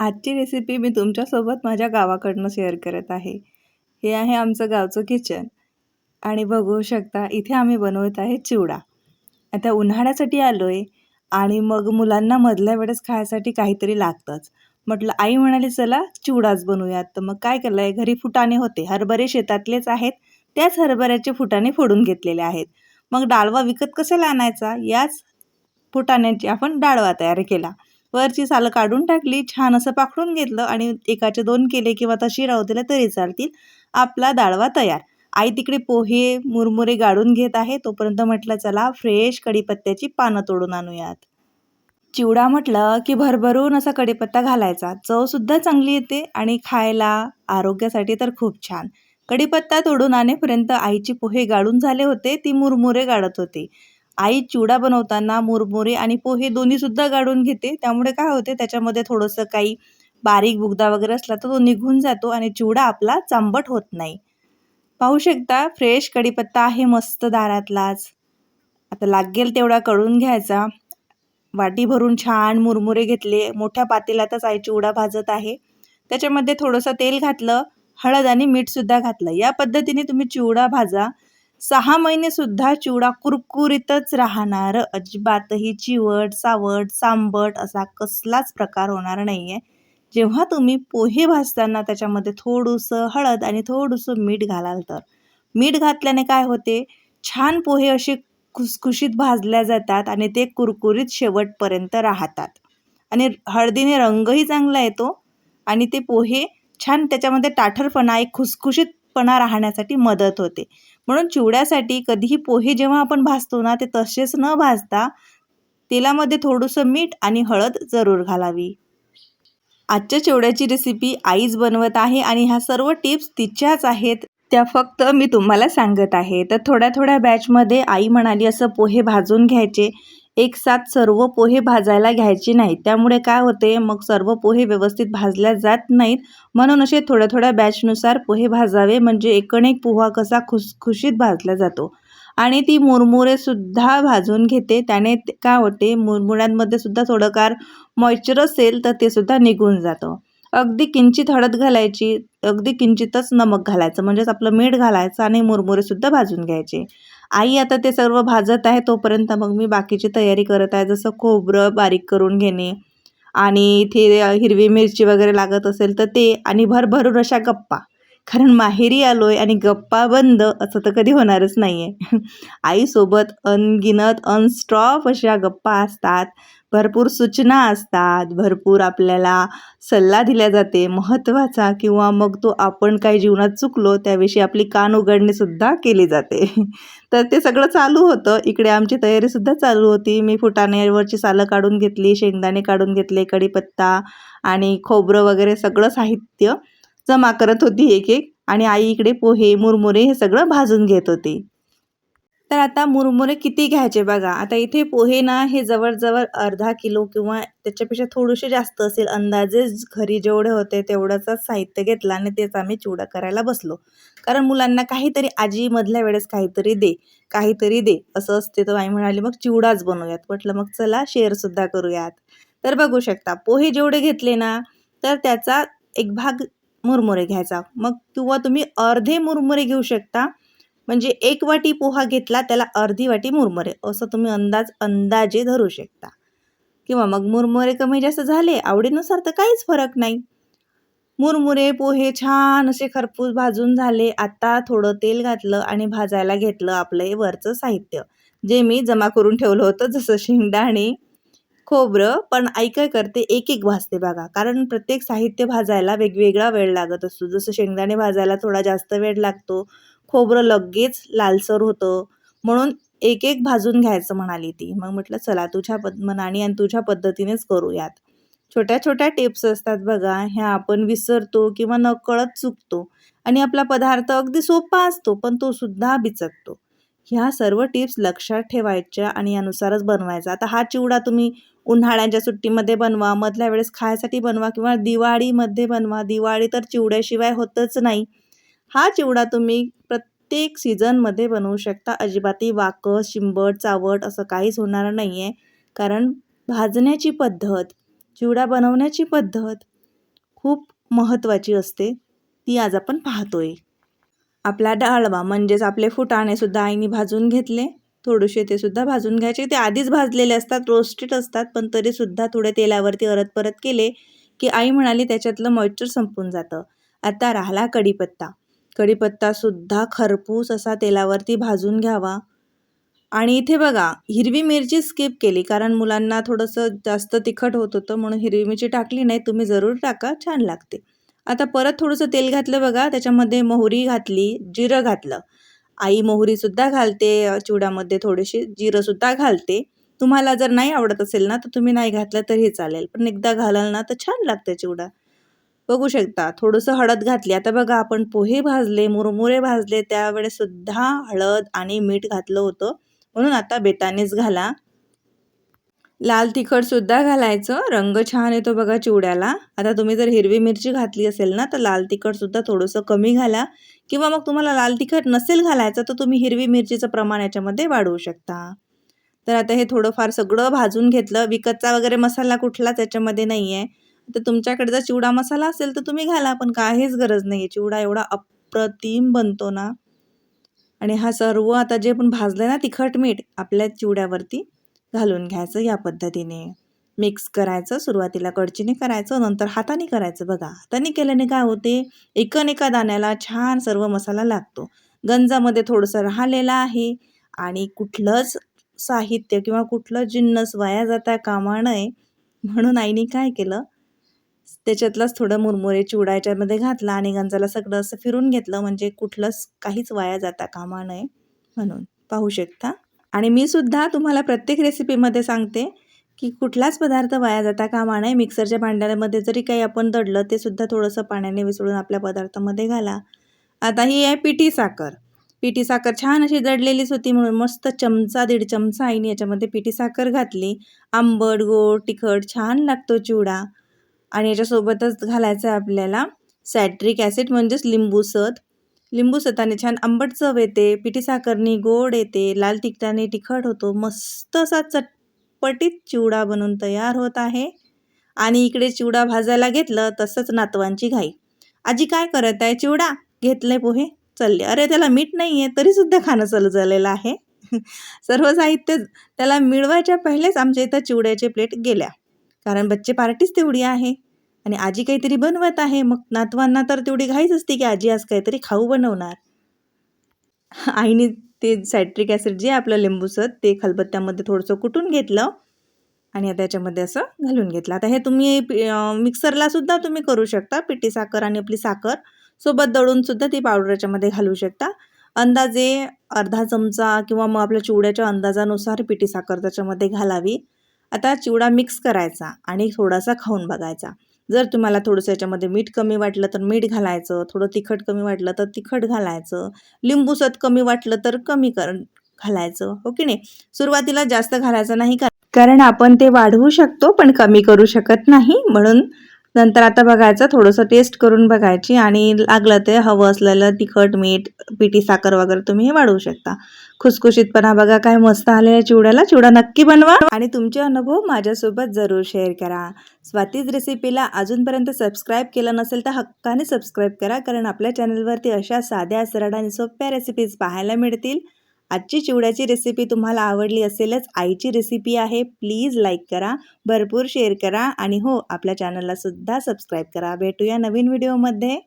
आजची रेसिपी मी तुमच्यासोबत माझ्या गावाकडनं शेअर करत आहे. हे आहे आमचं गावचं किचन आणि बघू शकता इथे आम्ही बनवत आहे चिवडा. आता उन्हाळ्यासाठी आलो आहे आणि मग मुलांना मधल्या वेळेस खायसाठी काहीतरी लागतंच. म्हटलं आई म्हणाली चला चिवडाच बनवूयात. तर मग काय केलं आहे घरी फुटाणे होते. हरभरे शेतातलेच आहेत. त्याच हरभऱ्याचे फुटाणे फोडून घेतलेले आहेत. मग डाळवा विकत कशाला आणायचा? याच फुटाण्याची आपण डाळवा तयार केला. वरची सालं काढून टाकली छान असं पाखडून घेतलं आणि एकाचे दोन केले किंवा तशी राहू दिलं तरी चालतील. आपला दाळवा तयार. आई तिकडे पोहे मुरमुरे गाळून घेत आहे. तोपर्यंत म्हटलं चला फ्रेश कढीपत्त्याची पानं तोडून आणूयात. चिवडा म्हटलं की भरभरून असा कढीपत्ता घालायचा. चवसुद्धा चांगली येते आणि खायला आरोग्यासाठी तर खूप छान. कढीपत्ता तोडून आणेपर्यंत आईची पोहे गाळून झाले होते ती मुरमुरे गाळत होती. आई चिवडा बनवताना मुरमुरे आणि पोहे दोन्हीसुद्धा गाळून घेते. त्यामुळे काय होते त्याच्यामध्ये थोडंसं काही बारीक बुगदा वगैरे असला तर तो निघून जातो आणि चिवडा आपला चांबट होत नाही. पाहू शकता फ्रेश कढीपत्ता आहे मस्त दारातलाच. आता लागेल तेवढा कळून घ्यायचा. वाटी भरून छान मुरमुरे घेतले. मोठ्या पातेल्यातच आई चिवडा भाजत आहे. त्याच्यामध्ये थोडंसं तेल घातलं हळद आणि मीठसुद्धा घातलं. या पद्धतीने तुम्ही चिवडा भाजा. सहा महिनेसुद्धा चिवडा कुरकुरीतच राहणार. अजिबातही चिवट सावट सांबट असा कसलाच प्रकार होणार नाही आहे जेव्हा तुम्ही पोहे भाजताना त्याच्यामध्ये थोडंसं हळद आणि थोडंसं मीठ घालाल तर. मीठ घातल्याने काय होते? छान पोहे असे खुसखुशीत भाजल्या जातात आणि ते कुरकुरीत शेवटपर्यंत राहतात. आणि हळदीने रंगही चांगला येतो आणि ते पोहे छान त्याच्यामध्ये टाठरपणा एक खुसखुशीत पणा राहण्यासाठी मदत होते. म्हणून चिवड्यासाठी कधीही पोहे जेव्हा आपण भाजतो ना ते तसेच न भाजता तेलामध्ये थोडंसं मीठ आणि हळद जरूर घालावी. आजच्या चिवड्याची रेसिपी आईच बनवत आहे आणि ह्या सर्व टिप्स तिच्याच आहेत. त्या फक्त मी तुम्हाला सांगत आहे. तर थोड्या थोड्या बॅचमध्ये आई म्हणाली असं पोहे भाजून घ्यायचे. एक साथ सर्व पोहे भाजायला घ्यायचे नाहीत त्यामुळे काय होते मग सर्व पोहे व्यवस्थित भाजल्या जात नाहीत. म्हणून असे थोड्या थोड्या बॅचनुसार पोहे भाजावे म्हणजे एकण एक पोहा कसा खुसखुशीत भाजला जातो. आणि ती मुरमुरेसुद्धा भाजून घेते. त्याने काय होते मुरमुऱ्यांमध्ये सुद्धा थोडंफार मॉइश्चर असेल तर ते सुद्धा निघून जातं. अगदी किंचित हळद घालायची अगदी किंचितच नमक घालायचं म्हणजेच आपलं मीठ घालायचं आणि मुरमुरेसुद्धा भाजून घ्यायचे. आई आता ते सर्व भाजत आहे तोपर्यंत मग मी बाकीची तयारी करत आहे जसं खोबरं बारीक करून घेणे आणि इथे हिरवी मिरची वगैरे लागत असेल तर ते आणि भरभरून अशा गप्पा. कारण माहेरी आलो आहे आणि गप्पा बंद असं तर कधी होणारच नाही आहे आईसोबत अनगिनत अनस्टॉप अशा गप्पा असतात. भरपूर सूचना असतात भरपूर आपल्याला सल्ला दिल्या जाते. महत्त्वाचा किंवा मग तो आपण काही जीवनात चुकलो त्याविषयी आपली कान उघडणीसुद्धा केली जाते. तर ते सगळं चालू होतं. इकडे आमची तयारीसुद्धा चालू होती. मी फुटाण्यावरची सालं काढून घेतली शेंगदाणे काढून घेतले कढीपत्ता आणि खोबरं वगैरे सगळं साहित्य जमा करत होती एक एक. आणि आई इकडे पोहे मुरमुरे हे सगळं भाजून घेत होती. तर आता मुरमुरे किती घ्यायचे बघा. आता इथे पोहे ना हे जवळजवळ अर्धा किलो किंवा त्याच्यापेक्षा थोडेसे जास्त असेल अंदाजे. घरी जेवढे होते तेवढंच साहित्य घेतलं आणि तेच आम्ही चिवडा करायला बसलो. कारण मुलांना काहीतरी आजी मधल्या वेळेस काहीतरी दे काहीतरी दे. असं असते तर आई म्हणाली मग चिवडाच बनवूयात. म्हटलं मग चला शेअरसुद्धा करूयात. तर बघू शकता पोहे जेवढे घेतले ना तर त्याचा एक भाग मुरमुरे घ्यायचा. मग किंवा तुम्ही अर्धे मुरमुरे घेऊ शकता. म्हणजे एक वाटी पोहा घेतला त्याला अर्धी वाटी मुरमुरे असं तुम्ही अंदाज अंदाजे धरू शकता. किंवा मग मुरमुरे कमी जास्त झाले आवडीनुसार तर काहीच फरक नाही. मुरमुरे पोहे छान असे खरपूस भाजून झाले आता थोडं तेल घातलं आणि भाजायला घेतलं आपलं हे वरचं साहित्य. जे मी जमा करून ठेवलं होतं जसं शेंगदाणे खोबरं पण ऐकाय करते एक एक भाजते बघा. कारण प्रत्येक साहित्य भाजायला वेगवेगळा वेळ लागत असतो. जसं शेंगदाणे भाजायला थोडा जास्त वेळ लागतो खोबरं लगेच लालसर होतं. म्हणून एक एक भाजून घ्यायचं म्हणाली ती. मग म्हटलं चला तुझ्या पद मनाने आणि तुझ्या पद्धतीनेच करूयात. छोट्या छोट्या टिप्स असतात बघा ह्या आपण विसरतो किंवा नकळत चुकतो. आणि आपला पदार्थ अगदी सोपा असतो पण तो सुद्धा बिचकतो. ह्या सर्व टिप्स लक्षात ठेवायच्या आणि यानुसारच बनवायचा. आता हा चिवडा तुम्ही उन्हाळ्याच्या सुट्टीमध्ये बनवा मधल्या वेळेस खायसाठी बनवा किंवा दिवाळीमध्ये बनवा. दिवाळी तर चिवड्याशिवाय होतच नाही. हा चिवडा तुम्ही प्रत्येक सीझनमध्ये बनवू शकता. अजिबातही वाकं शिंबट चावट असं काहीच होणार नाही आहे कारण भाजण्याची पद्धत चिवडा बनवण्याची पद्धत खूप महत्त्वाची असते. ती आज आपण पाहतोय. आपला डाळवा म्हणजेच आपले फुटाणेसुद्धा आईने भाजून घेतले. थोडेसे ते सुद्धा भाजून घ्यायचे. ते आधीच भाजलेले असतात रोस्टेड असतात पण तरीसुद्धा थोडे तेलावरती अरत परत केले की आई म्हणाली त्याच्यातलं मॉइश्चर संपून जातं. आता राहिला कढीपत्ता. कढीपत्तासुद्धा खरपूस असा तेलावरती भाजून घ्यावा. आणि इथे बघा हिरवी मिरची स्किप केली कारण मुलांना थोडंसं जास्त तिखट होत होतं म्हणून हिरवी मिरची टाकली नाही. तुम्ही जरूर टाका छान लागते. आता परत थोडंसं तेल घातलं बघा त्याच्यामध्ये मोहरी घातली जिरं घातलं. आई मोहरीसुद्धा घालते चिवड्यामध्ये थोडीशी जिरंसुद्धा घालते. तुम्हाला जर नाही आवडत असेल ना तर तुम्ही नाही घातलं तरी चालेल. पण एकदा घालाल ना तर छान लागते चिवडा. बघू शकता. थोडंसं हळद घातली. आता बघा आपण पोहे भाजले मुरमुरे भाजले त्यावेळेसुद्धा हळद आणि मीठ घातलं होतं. म्हणून आता बेतानेच घाला. लाल तिखटसुद्धा घालायचं. रंग छान येतो बघा चिवड्याला. आता तुम्ही जर हिरवी मिरची घातली असेल ना तर लाल तिखटसुद्धा थोडंसं कमी घाला. किंवा मग तुम्हाला लाल तिखट नसेल घालायचं तर तुम्ही हिरवी मिरचीचं प्रमाण याच्यामध्ये वाढवू शकता. तर आता हे थोडंफार सगळं भाजून घेतलं. विकतचा वगैरे मसाला कुठलाच याच्यामध्ये नाही आहे तर तुमच्याकडे जर चिवडा मसाला असेल तर तुम्ही घाला पण काहीच गरज नाही आहे चिवडा एवढा अप्रतिम बनतो ना. आणि हा सर्व आता जे पण भाजलं ना तिखट मीठ आपल्या चिवड्यावरती घालून घ्यायचं या पद्धतीने. मिक्स करायचं सुरुवातीला कडचीने करायचं नंतर हाताने करायचं. बघा हाताने केल्याने काय होते? एकन एका दाण्याला छान सर्व मसाला लागतो. गंजामध्ये थोडंसं राहिलेलं आहे आणि कुठलंच साहित्य किंवा कुठलं जिन्नस वाया जाता कामा नये. म्हणून आईने काय केलं? त्याच्यातलाच थोडं मुरमुरे चिवडा याच्यामध्ये घातला आणि गंजाला सगळं असं फिरून घेतलं म्हणजे कुठलंच काहीच वाया जाता कामा नये म्हणून. पाहू शकता. आणि मी सुद्धा तुम्हाला प्रत्येक रेसिपीमध्ये सांगते की कुठलाच पदार्थ वाया जाता कामा नये. मिक्सरच्या भांड्यामध्ये जरी काही आपण दडलं ते सुद्धा थोडंसं पाण्याने विसळून आपल्या पदार्थामध्ये घाला. आता ही आहे पिठी साखर. पिठी साखर छान अशी दडलेलीच होती म्हणून मस्त चमचा दीड चमचा आईने याच्यामध्ये पिठी साखर घातली. आंबट गोड तिखट छान लागतो चिवडा. आणि याच्यासोबतच घालायचं आहे आपल्याला सॅट्रिक ॲसिड म्हणजेच लिंबू सत. लिंबू सताने छान आंबट चव येते पिठी साखरनी गोड येते लाल तिखटाने तिखट होतो मस्त असा चटपटीत चिवडा बनून तयार होत आहे. आणि इकडे चिवडा भाजायला घेतलं तसंच नातवांची घाई. आजी काय करत आहे? चिवडा घेतले पोहे? चालले. अरे त्याला मीठ नाही आहे तरीसुद्धा खाणं चालू झालेलं आहे. सर्व साहित्य त्याला मिळवायच्या पहिलेच आमच्या इथं चिवड्याचे प्लेट गेल्या. कारण बच्चे पार्टीच तेवढी आहे. आणि आजी काहीतरी बनवत आहे. मग नातवांना तर तेवढी घाईच असते की आजी आज काहीतरी खाऊ बनवणार. आईने ते सायट्रिक ॲसिड जे आपलं लिंबूसत ते खलबत्त्यामध्ये थोडंसं कुटून घेतलं. आणि त्याच्यामध्ये असं घालून घेतलं. आता हे तुम्ही मिक्सरलासुद्धा तुम्ही करू शकता. पिठी साखर आणि आपली साखर सोबत दळूनसुद्धा ती पावडर याच्यामध्ये घालू शकता. अंदाजे अर्धा चमचा किंवा मग आपल्या चिवड्याच्या अंदाजानुसार पिठी साखर त्याच्यामध्ये घालावी. आता चिवडा मिक्स करायचा आणि थोडासा खाऊन बघायचा. जर तुम्हाला थोडंसं याच्यामध्ये मीठ कमी वाटलं तर मीठ घालायचं थोडं तिखट कमी वाटलं तर तिखट घालायचं लिंबू सत कमी वाटलं तर कमी कर घालायचं हो की नाही? सुरुवातीला जास्त घालायचं नाही कारण आपण ते वाढवू शकतो पण कमी करू शकत नाही. म्हणून नंतर आता बघायचं थोडंसं टेस्ट करून बघायची आणि लागलं ते हवं असलेलं तिखट मीठ पिठी साखर वगैरे तुम्ही हे वाढवू शकता. खुसखुशीतपणा बघा काय मस्त आलेल्या चिवड्याला. चिवडा नक्की बनवा. आणि तुमचे अनुभव माझ्यासोबत जरूर शेअर करा. स्वातीज रेसिपीला अजूनपर्यंत सबस्क्राईब केलं नसेल तर हक्काने सबस्क्राईब करा कारण आपल्या चॅनलवरती अशा साध्या सरळ आणि सोप्या रेसिपीज पाहायला मिळतील. आजची चिवड्याची रेसिपी तुम्हाला आवडली असेलच आईची रेसिपी आहे प्लीज लाईक करा भरपूर शेअर करा आणि हो आपल्या चॅनलला सुद्धा सबस्क्राईब करा. भेटूया नवीन व्हिडिओमध्ये